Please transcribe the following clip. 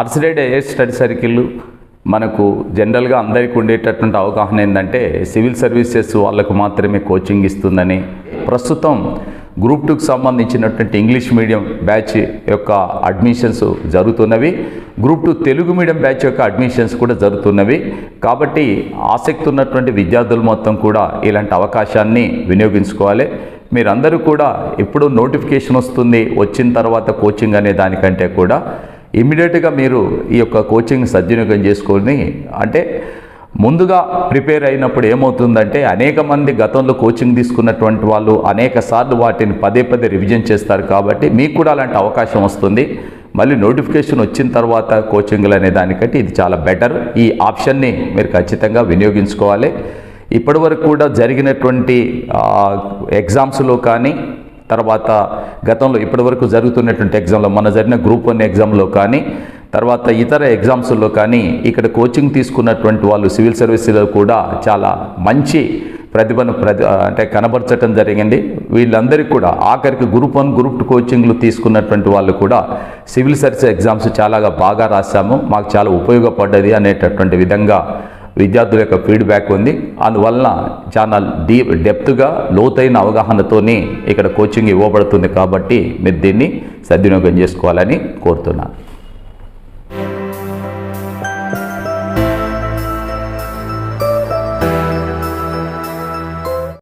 ఆర్సిడైడ్ air study circle మనకు జనరల్గా అందరికీ ఉండేటటువంటి అవగాహన ఏంటంటే సివిల్ సర్వీసెస్ వాళ్ళకు మాత్రమే కోచింగ్ ఇస్తుందని. ప్రస్తుతం గ్రూప్ టూకి సంబంధించినటువంటి ఇంగ్లీష్ మీడియం బ్యాచ్ యొక్క admissions జరుగుతున్నవి. Group two Telugu medium batch యొక్క అడ్మిషన్స్ కూడా జరుగుతున్నవి. కాబట్టి ఆసక్తి ఉన్నటువంటి విద్యార్థులు మొత్తం కూడా ఇలాంటి అవకాశాన్ని వినియోగించుకోవాలి. మీరందరూ కూడా ఎప్పుడు నోటిఫికేషన్ వస్తుంది వచ్చిన తర్వాత కోచింగ్ అనే దానికంటే కూడా. ఇమీడియట్గా మీరు ఈ యొక్క కోచింగ్ సద్వినియోగం చేసుకొని అంటే ముందుగా ప్రిపేర్ అయినప్పుడు ఏమవుతుందంటే అనేక మంది గతంలో కోచింగ్ తీసుకున్నటువంటి వాళ్ళు అనేక సార్లు వాటిని పదే పదే రివిజన్ చేస్తారు కాబట్టి మీకు కూడా అలాంటి అవకాశం వస్తుంది. మళ్ళీ నోటిఫికేషన్ వచ్చిన తర్వాత కోచింగ్లు అనే దానికంటే ఇది చాలా బెటర్. ఈ ఆప్షన్ని మీరు ఖచ్చితంగా వినియోగించుకోవాలి. ఇప్పటివరకు కూడా జరిగినటువంటి ఎగ్జామ్స్లో కానీ తర్వాత గతంలో ఇప్పటివరకు జరుగుతున్నటువంటి ఎగ్జామ్లో మన జరిగిన గ్రూప్ వన్ ఎగ్జామ్లో కానీ తర్వాత ఇతర ఎగ్జామ్స్లో కానీ ఇక్కడ కోచింగ్ తీసుకున్నటువంటి వాళ్ళు సివిల్ సర్వీసులో కూడా చాలా మంచి ప్రతిభను ప్రతి అంటే కనబరచడం జరిగింది. వీళ్ళందరికీ కూడా ఆఖరికి గ్రూప్ వన్ గ్రూప్ టూ కోచింగ్లు తీసుకున్నటువంటి వాళ్ళు కూడా సివిల్ సర్వీస్ ఎగ్జామ్స్ చాలా బాగా రాశాము. మాకు చాలా ఉపయోగపడ్డది అనేటటువంటి విధంగా విద్యార్థుల యొక్క ఫీడ్బ్యాక్ ఉంది. అందువలన చాలా డీప్ డెప్త్గా లోతైన అవగాహనతోనే ఇక్కడ కోచింగ్ ఇవ్వబడుతుంది కాబట్టి మీరు దీన్ని సద్వినియోగం చేసుకోవాలని కోరుతున్నాను.